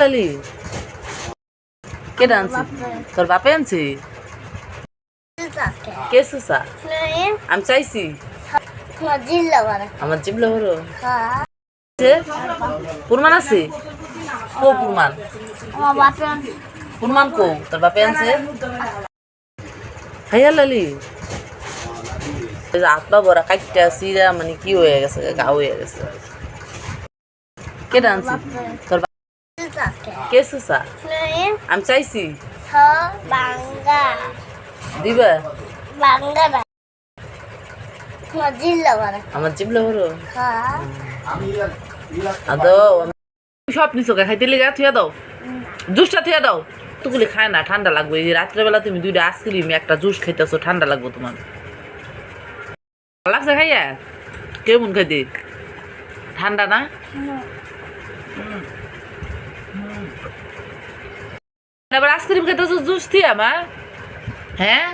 লালি? কে আনছি? তোর বাপে আনছি? কে সুসা? আমি চাইছি। আমার জিবলে হলো পুরমান আছে? কো পুরমান পুরমান কো? তোর বাপে আনছে? হাইয়া লালি? আত্মা বড়া কাইটা সিরা মানে কি হয়ে গেছে, গা হয়ে গেছে। কে আনছি? তোর কে সুসা? আমি চাইছি। দিবা? আমার জিবলে হলো আদো সব নিচকে খাইতে লিগা থুয়া দাও। জুসটা থুয়া দাও। তুগুলি খায় না ঠান্ডা লাগবে। এই রাত্রেবেলা তুমি দুইটা আইসক্রিম একটা জুস খাইতেছো ঠান্ডা লাগবে তোমার। ভালো লাগছে খাইয়া? কেমন খাইতে? ঠান্ডা না? এবার আইসক্রিম খাইতেছো জুস থিয়া আমার হ্যাঁ?